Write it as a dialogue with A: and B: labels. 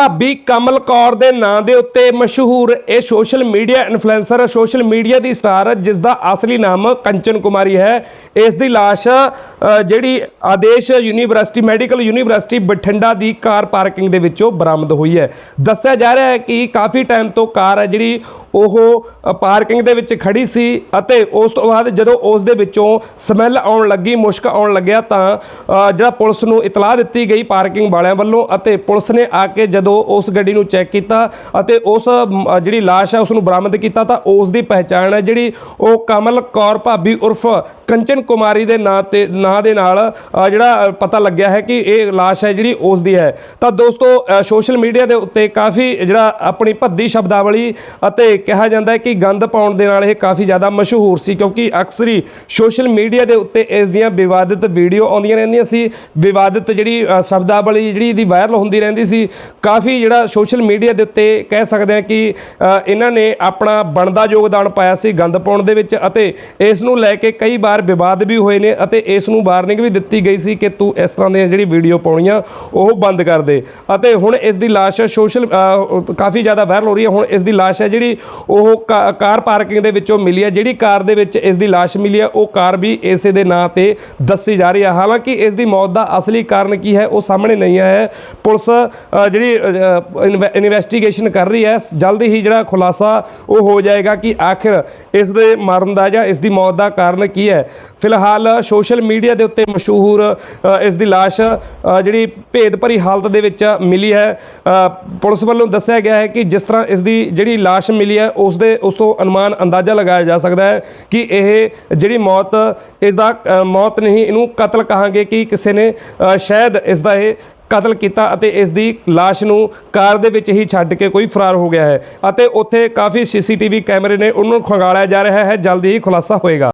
A: ਭਾਬੀ ਕਮਲ ਕੌਰ ਦੇ ਨਾਂ ਦੇ ਉੱਤੇ ਮਸ਼ਹੂਰ ਇਹ social media influencer, social media ਦੀ ਸਟਾਰ ਜਿਸ ਦਾ ਅਸਲੀ ਨਾਮ ਕੰਚਨ ਕੁਮਾਰੀ ਹੈ। ਇਸ ਦੀ ਲਾਸ਼ ਜਿਹੜੀ Adesh university, medical university Bathinda ਦੀ ਕਾਰ ਪਾਰਕਿੰਗ ਦੇ ਵਿੱਚੋਂ ਬਰਾਮਦ ਹੋਈ ਹੈ। ਦੱਸਿਆ ਜਾ ਰਿਹਾ ਹੈ ਕਿ ਕਾਫੀ ਟਾਈਮ ਤੋਂ ਕਾਰ ਹੈ ਜਿਹੜੀ ਉਹ ਪਾਰਕਿੰਗ ਦੇ ਵਿੱਚ ਖੜੀ ਸੀ ਅਤੇ ਉਸ ਤੋਂ ਬਾਅਦ ਜਦੋਂ ਉਸ ਦੇ ਵਿੱਚੋਂ ਸਮੈਲ ਆਉਣ ਲੱਗੀ, ਮੁਸ਼ਕ ਆਉਣ ਲੱਗਿਆ ਤਾਂ ਜਿਹੜਾ ਪੁਲਿਸ ਨੂੰ ਇਤਲਾਹ ਦਿੱਤੀ ਗਈ ਪਾਰਕਿੰਗ ਵਾਲਿਆਂ ਵੱਲੋਂ ਅਤੇ ਪੁਲਿਸ ਨੇ ਆ ਕੇ ਜਦੋਂ ਉਸ ਗੱਡੀ ਨੂੰ ਚੈੱਕ ਕੀਤਾ ਅਤੇ ਉਸ ਜਿਹੜੀ ਲਾਸ਼ ਹੈ ਉਸ ਨੂੰ ਬਰਾਮਦ ਕੀਤਾ ਤਾਂ ਉਸ ਦੀ ਪਹਿਚਾਣ ਹੈ ਜਿਹੜੀ ਉਹ ਕਮਲ ਕੌਰ ਭਾਬੀ ਉਰਫ ਕੰਚਨ ਕੁਮਾਰੀ ਦੇ ਨਾਂ ਤੇ, ਨਾਂ ਦੇ ਨਾਲ ਜਿਹੜਾ ਪਤਾ ਲੱਗਿਆ ਹੈ ਕਿ ਇਹ ਲਾਸ਼ ਹੈ ਜਿਹੜੀ ਉਸ ਦੀ ਹੈ। ਤਾਂ ਦੋਸਤੋ ਸੋਸ਼ਲ ਮੀਡੀਆ ਦੇ ਉੱਤੇ ਕਾਫੀ ਜਿਹੜਾ ਆਪਣੀ ਭੱਦੀ ਸ਼ਬਦਾਵਲੀ ਅਤੇ ਕਿਹਾ ਜਾਂਦਾ ਹੈ ਕਿ ਗੰਦ ਪਾਉਣ ਦੇ ਨਾਲ ਇਹ ਕਾਫੀ ਜ਼ਿਆਦਾ ਮਸ਼ਹੂਰ ਸੀ, ਕਿਉਂਕਿ ਅਕਸਰ ਹੀ ਸੋਸ਼ਲ ਮੀਡੀਆ ਦੇ ਉੱਤੇ ਇਸ ਦੀਆਂ ਵਿਵਾਦਿਤ ਵੀਡੀਓ ਆਉਂਦੀਆਂ ਰਹਿੰਦੀਆਂ ਸੀ। ਵਿਵਾਦਿਤ ਜਿਹੜੀ ਸ਼ਬਦਾਵਲੀ ਜਿਹੜੀ ਇਹਦੀ ਵਾਇਰਲ ਹੁੰਦੀ ਰਹਿੰਦੀ ਸੀ। ਕਾਫੀ ਜਿਹੜਾ ਸੋਸ਼ਲ ਮੀਡੀਆ ਦੇ ਉੱਤੇ ਕਹਿ ਸਕਦੇ ਹਾਂ ਕਿ ਇਹਨਾਂ ਨੇ ਆਪਣਾ ਬਣਦਾ ਯੋਗਦਾਨ ਪਾਇਆ ਸੀ ਗੰਦ ਪਾਉਣ ਦੇ ਵਿੱਚ ਅਤੇ ਇਸ ਨੂੰ ਲੈ ਕੇ ਕਈ ਵਾਰ ਵਿਵਾਦ ਵੀ ਹੋਏ ਨੇ ਅਤੇ ਇਸ ਨੂੰ ਵਾਰਨਿੰਗ ਵੀ ਦਿੱਤੀ ਗਈ ਸੀ ਕਿ ਤੂੰ ਇਸ ਤਰ੍ਹਾਂ ਦੀਆਂ ਜਿਹੜੀ ਵੀਡੀਓ ਪਾਉਣੀਆਂ ਉਹ ਬੰਦ ਕਰ ਦੇ। ਅਤੇ ਹੁਣ ਇਸ ਦੀ ਲਾਸ਼ ਸੋਸ਼ਲ ਕਾਫੀ ਜ਼ਿਆਦਾ ਵਾਇਰਲ ਹੋ ਰਹੀ ਹੈ। ਹੁਣ ਇਸ ਦੀ ਲਾਸ਼ ਹੈ ਜਿਹੜੀ ਉਹ ਕਾ- ਕਾਰ ਪਾਰਕਿੰਗ ਦੇ ਵਿੱਚੋਂ ਮਿਲੀ ਹੈ। ਜਿਹੜੀ ਕਾਰ ਦੇ ਵਿੱਚ ਇਸ ਦੀ ਲਾਸ਼ ਮਿਲੀ ਹੈ ਉਹ ਕਾਰ ਵੀ ਇਸੇ ਦੇ ਨਾਂ ਤੇ ਦੱਸੀ ਜਾ ਰਹੀ ਹੈ। ਹਾਲਾਂਕਿ ਇਸ ਦੀ ਮੌਤ ਦਾ ਅਸਲੀ ਕਾਰਨ ਕੀ ਹੈ ਉਹ ਸਾਹਮਣੇ ਨਹੀਂ ਆਇਆ ਹੈ। ਪੁਲਿਸ ਅ, ਜਿਹੜੀ ਇਨਵੈਸਟੀਗੇਸ਼ਨ ਕਰ ਰਹੀ ਹੈ ਜਲਦੀ ਹੀ ਜਿਹੜਾ ਖੁਲਾਸਾ ਉਹ ਹੋ ਜਾਏਗਾ ਕਿ ਆਖਿਰ ਇਸ ਦੇ ਮਰਨ ਦਾ ਜਾਂ ਇਸ ਦੀ ਮੌਤ ਦਾ ਕਾਰਨ ਕੀ ਹੈ। ਫਿਲਹਾਲ ਸੋਸ਼ਲ ਮੀਡੀਆ ਦੇ ਉੱਤੇ ਮਸ਼ਹੂਰ ਅ, ਇਸ ਦੀ ਲਾਸ਼ ਜਿਹੜੀ ਭੇਦ ਭਰੀ ਹਾਲਤ ਦੇ ਵਿੱਚ ਮਿਲੀ ਹੈ। ਪੁਲਿਸ ਵੱਲੋਂ ਦੱਸਿਆ ਗਿਆ ਹੈ ਕਿ ਜਿਸ ਤਰ੍ਹਾਂ ਇਸ ਦੀ ਜਿਹੜੀ ਲਾਸ਼ ਮਿਲੀ ਹੈ ਉਸ ਦੇ ਉਸ ਤੋਂ ਅਨੁਮਾਨ ਅੰਦਾਜ਼ਾ ਲਗਾਇਆ ਜਾ ਸਕਦਾ ਹੈ ਕਿ ਇਹ ਜਿਹੜੀ ਮੌਤ ਇਸ ਦਾ ਮੌਤ ਨਹੀਂ ਇਹਨੂੰ ਕਤਲ ਕਹਾਂਗੇ ਕਿ ਕਿਸੇ ਨੇ ਸ਼ਾਇਦ ਇਸ ਦਾ ਇਹ ਕਤਲ ਕੀਤਾ ਅਤੇ ਇਸ ਦੀ ਲਾਸ਼ ਨੂੰ ਕਾਰ ਦੇ ਵਿੱਚ ਹੀ ਛੱਡ ਕੇ ਕੋਈ ਫਰਾਰ ਹੋ ਗਿਆ ਹੈ। ਅਤੇ ਉੱਥੇ ਕਾਫੀ ਸੀਸੀਟੀਵੀ ਕੈਮਰੇ ਨੇ ਉਹਨੂੰ ਖੰਗਾਲਿਆ ਜਾ ਰਿਹਾ ਹੈ ਜਲਦੀ ਹੀ ਖੁਲਾਸਾ ਹੋਏਗਾ।